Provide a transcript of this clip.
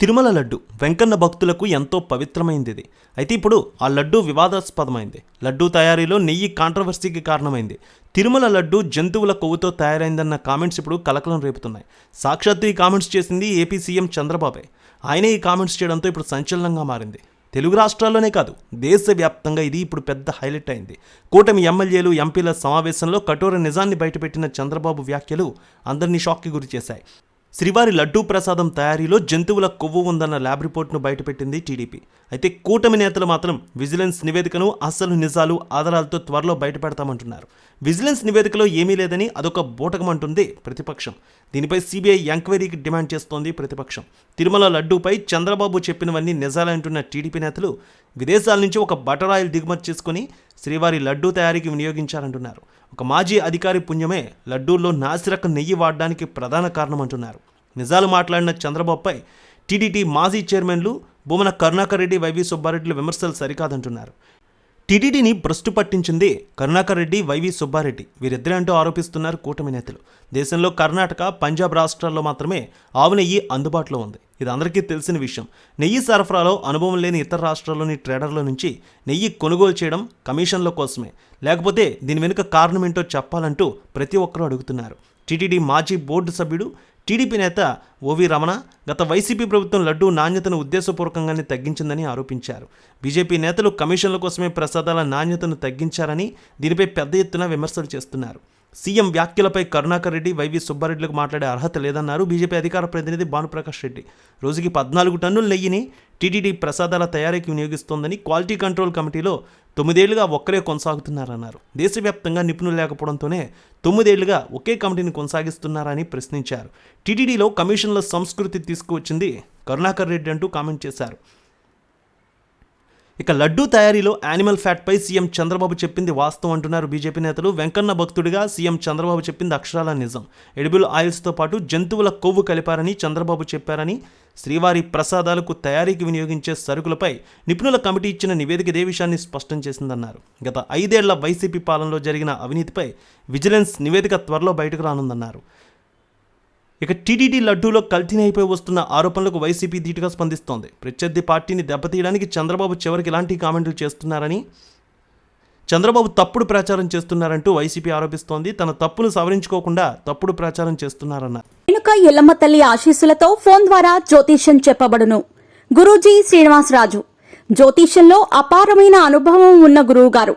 తిరుమల లడ్డు వెంకన్న భక్తులకు ఎంతో పవిత్రమైంది ఇది అయితే ఇప్పుడు ఆ లడ్డు వివాదాస్పదమైంది. లడ్డు తయారీలో నెయ్యి కాంట్రవర్సీకి కారణమైంది. తిరుమల లడ్డు జంతువుల కొవ్వుతో తయారైందన్న కామెంట్స్ ఇప్పుడు కలకలం రేపుతున్నాయి. సాక్షాత్తు ఈ కామెంట్స్ చేసింది ఏపీ సీఎం చంద్రబాబే. ఆయనే ఈ కామెంట్స్ చేయడంతో ఇప్పుడు సంచలనంగా మారింది. తెలుగు రాష్ట్రాల్లోనే కాదు దేశవ్యాప్తంగా ఇది ఇప్పుడు పెద్ద హైలైట్ అయింది. కూటమి ఎమ్మెల్యేలు ఎంపీల సమావేశంలో కఠోర నిజాన్ని బయటపెట్టిన చంద్రబాబు వ్యాఖ్యలు అందరినీ షాక్కి గురి చేశాయి శ్రీవారి లడ్డూ ప్రసాదం తయారీలో జంతువుల కొవ్వు ఉందన్న ల్యాబ్ రిపోర్ట్ను బయటపెట్టింది టీడీపీ. అయితే కూటమి నేతలు మాత్రం విజిలెన్స్ నివేదికను అసలు నిజాలు ఆధారాలతో త్వరలో బయటపెడతామంటున్నారు. విజిలెన్స్ నివేదికలో ఏమీ లేదని అదొక బూటకమంటుంది ప్రతిపక్షం. దీనిపై సీబీఐ ఎంక్వైరీకి డిమాండ్ చేస్తోంది ప్రతిపక్షం. తిరుమల లడ్డూపై చంద్రబాబు చెప్పినవన్నీ నిజాలంటున్న టీడీపీ నేతలు విదేశాల నుంచి ఒక బటర్ ఆయిల్ దిగుమతి చేసుకుని శ్రీవారి లడ్డూ తయారీకి వినియోగించారంటున్నారు ఒక మాజీ అధికారి పుణ్యమే లడ్డూల్లో నాసిరక నెయ్యి వాడడానికి ప్రధాన కారణం అంటున్నారు నిజాలు మాట్లాడిన చంద్రబాబుపై టీడీటీ మాజీ చైర్మన్లు భూమన కరుణాకర్ రెడ్డి వైవి సుబ్బారెడ్డిలు విమర్శలు సరికాదంటున్నారు. టీటీడీని భ్రష్టు పట్టించింది కరుణాకర్ రెడ్డి వైవి సుబ్బారెడ్డి. వీరిద్దరే అంటూ ఆరోపిస్తున్నారు కూటమి నేతలు. దేశంలో కర్ణాటక పంజాబ్ రాష్ట్రాల్లో మాత్రమే ఆవు నెయ్యి అందుబాటులో ఉంది. ఇది అందరికీ తెలిసిన విషయం. నెయ్యి సరఫరాలో అనుభవం లేని ఇతర రాష్ట్రాల్లోని ట్రేడర్ల నుంచి నెయ్యి కొనుగోలు చేయడం కమిషన్ల కోసమే. లేకపోతే దీని వెనుక కారణం ఏంటో చెప్పాలంటూ ప్రతి ఒక్కరూ అడుగుతున్నారు. టీటీడీ మాజీ బోర్డు సభ్యుడు టీడీపీ నేత ఓవి రమణ గత వైసీపీ ప్రభుత్వం లడ్డూ నాణ్యతను ఉద్దేశపూర్వకంగానే తగ్గించిందని ఆరోపించారు. బీజేపీ నేతలు కమిషన్ల కోసమే ప్రసాదాల నాణ్యతను తగ్గించారని దీనిపై పెద్ద ఎత్తున విమర్శలు చేస్తున్నారు. సీఎం వ్యాఖ్యలపై కరుణాకర్ రెడ్డి వైవి సుబ్బారెడ్డిలకు మాట్లాడే అర్హత లేదన్నారు బీజేపీ అధికార ప్రతినిధి భానుప్రకాష్ రెడ్డి. రోజుకి పద్నాలుగు టన్నుల నెయ్యిని టీటీడీ ప్రసాదాల తయారీకి వినియోగిస్తోందని క్వాలిటీ కంట్రోల్ కమిటీలో తొమ్మిదేళ్ళుగా ఒక్కరే కొనసాగుతున్నారన్నారు. దేశవ్యాప్తంగా నిపుణులు లేకపోవడంతోనే తొమ్మిదేళ్ళుగా ఒకే కమిటీని కొనసాగిస్తున్నారని ప్రశ్నించారు. టీటీడీలో కమిషన్ల సంస్కృతి తీసుకువచ్చింది కరుణాకర్ రెడ్డి అంటూ కామెంట్ చేశారు. ఇక లడ్డూ తయారీలో యానిమల్ ఫ్యాట్పై సీఎం చంద్రబాబు చెప్పింది వాస్తవం అంటున్నారు బీజేపీ నేతలు. వెంకన్న భక్తుడిగా సీఎం చంద్రబాబు చెప్పింది అక్షరాల నిజం. ఎడిబుల్ ఆయిల్స్తో పాటు జంతువుల కొవ్వు కలిపారని చంద్రబాబు చెప్పారని శ్రీవారి ప్రసాదాలకు తయారీకి వినియోగించే సరుకులపై నిపుణుల కమిటీ ఇచ్చిన నివేదిక ఇదే విషయాన్ని స్పష్టం చేసిందన్నారు. గత ఐదేళ్ళ వైసీపీ పాలనలో జరిగిన అవినీతిపై విజిలెన్స్ నివేదిక త్వరలో బయటకు రానుందన్నారు. ఇక టీడీడీ లడ్డూలో కల్తీని అయిపోయి వస్తున్న ఆరోపణలకు వైసీపీ ధీటుగా స్పందిస్తోంది. ప్రత్యర్థి పార్టీని దెబ్బతీయడానికి చంద్రబాబు చివరికి ఇలాంటి కామెంట్లు చేస్తున్నారని చంద్రబాబు తప్పుడు ప్రచారం చేస్తున్నారంటూ వైసీపీ ఆరోపిస్తోంది. తన తప్పును సవరించుకోకుండా తప్పుడు ప్రచారం చేస్తున్నారన్నారు. వెనుక ఎల్లమ్మ తల్లి ఆశీస్సులతో ఫోన్ ద్వారా జ్యోతిష్యం చెప్పబడును. గురూజీ శ్రీనివాసరాజు. జ్యోతిష్యంలో అపారమైన అనుభవం ఉన్న గురువు గారు